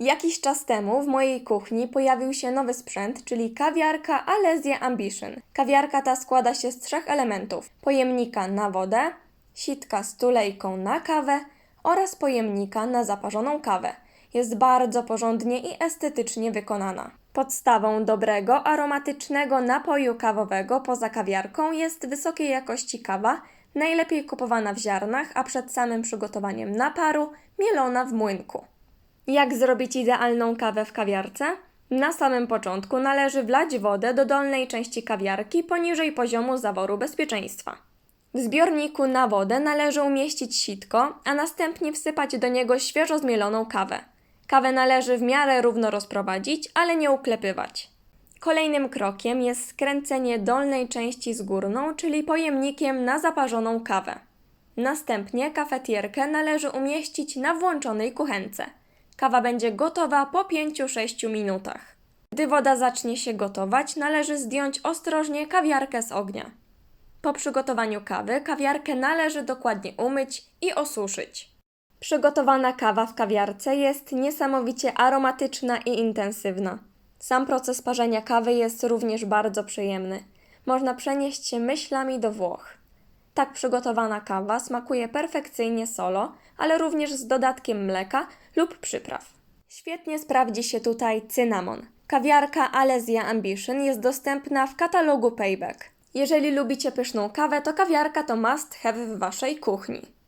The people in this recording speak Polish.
Jakiś czas temu w mojej kuchni pojawił się nowy sprzęt, czyli kawiarka Alesia Ambition. Kawiarka ta składa się z trzech elementów: pojemnika na wodę, sitka z tulejką na kawę oraz pojemnika na zaparzoną kawę. Jest bardzo porządnie i estetycznie wykonana. Podstawą dobrego, aromatycznego napoju kawowego poza kawiarką jest wysokiej jakości kawa, najlepiej kupowana w ziarnach, a przed samym przygotowaniem naparu mielona w młynku. Jak zrobić idealną kawę w kawiarce? Na samym początku należy wlać wodę do dolnej części kawiarki poniżej poziomu zaworu bezpieczeństwa. W zbiorniku na wodę należy umieścić sitko, a następnie wsypać do niego świeżo zmieloną kawę. Kawę należy w miarę równo rozprowadzić, ale nie uklepywać. Kolejnym krokiem jest skręcenie dolnej części z górną, czyli pojemnikiem na zaparzoną kawę. Następnie kafetierkę należy umieścić na włączonej kuchence. Kawa będzie gotowa po 5-6 minutach. Gdy woda zacznie się gotować, należy zdjąć ostrożnie kawiarkę z ognia. Po przygotowaniu kawy kawiarkę należy dokładnie umyć i osuszyć. Przygotowana kawa w kawiarce jest niesamowicie aromatyczna i intensywna. Sam proces parzenia kawy jest również bardzo przyjemny. Można przenieść się myślami do Włoch. Tak przygotowana kawa smakuje perfekcyjnie solo, ale również z dodatkiem mleka lub przypraw. Świetnie sprawdzi się tutaj cynamon. Kawiarka Alesia Ambition jest dostępna w katalogu Payback. Jeżeli lubicie pyszną kawę, to kawiarka to must have w waszej kuchni.